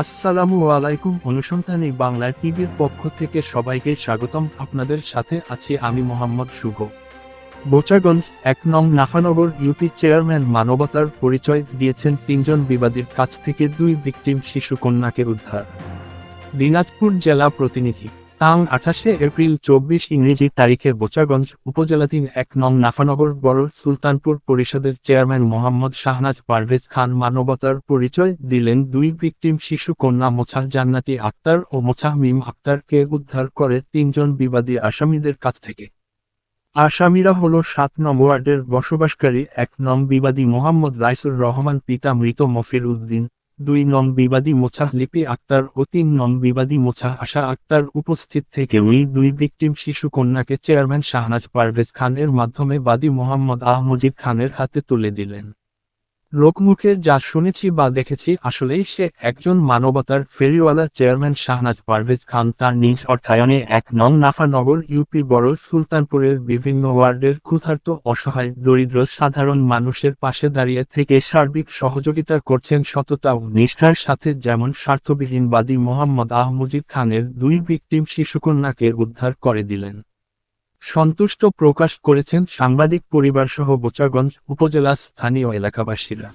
আসসালামু আলাইকুম অনুসন্ধানী বাংলা টিভির পক্ষ থেকে সবাইকে স্বাগতম। আপনাদের সাথে আছি আমি মোহাম্মদ শুভ। বোচাগঞ্জ, এক নং নাফানগর ইউপি চেয়ারম্যান মানবতার পরিচয় দিয়েছেন তিনজন বিবাদীর কাছ থেকে দুই ভিক্টিম শিশু কন্যাকে উদ্ধার। দিনাজপুর জেলা প্রতিনিধি তাং আঠাশে এপ্রিল চব্বিশ ইংরেজি তারিখে বোচাগঞ্জ উপজেলাধীন এক নং নাফানগর বড় সুলতানপুর পরিষদের চেয়ারম্যান মোহাম্মদ শাহনাজ পারভেজ খান মানবতার পরিচয় দিলেন দুই ভিকটিম শিশু কন্যা মোছাহ জান্নাতি আক্তার ও মোছাহ মিম আক্তারকে উদ্ধার করে তিনজন বিবাদী আসামিদের কাছ থেকে। আসামিরা হল সাত নং ওয়ার্ডের বসবাসকারী এক নং বিবাদী মোহাম্মদ রাইসুর রহমান, পিতা মৃত মফির উদ্দিন দুই নং বিবাদী মোছাহ লিপি আক্তার ও তিন নং বিবাদী মোছাহ আশা আক্তার উপস্থিত থেকে ওই দুই ভিকটিম শিশু কন্যাকে চেয়ারম্যান শাহনাজ পারভেজ খানের মাধ্যমে বাদী মোহাম্মদ আহমজিদ খানের হাতে তুলে দিলেন। লোকমুখে যা শুনেছি বা দেখেছি আসলেই সে একজন মানবতার ফেরিওয়ালা চেয়ারম্যান শাহনাজ পারভেজ খান তার নিজ অর্থায়নে এক নং নাফানগর ইউপি বড় সুলতানপুরের বিভিন্ন ওয়ার্ডের ক্ষুধার্ত, অসহায়, দরিদ্র, সাধারণ মানুষের পাশে দাঁড়িয়ে থেকে সার্বিক সহযোগিতা করছেন সততা ও নিষ্ঠার সাথে যেমন স্বার্থবিহীন বাদী মোহাম্মদ আহমজিদ খানের দুই ভিকটিম শিশুকন্যাকে উদ্ধার করে দিলেন। সন্তুষ্ট প্রকাশ করেছেন সাংবাদিক পরিবারসহ বোচাগঞ্জ উপজেলার স্থানীয় এলাকাবাসীরা।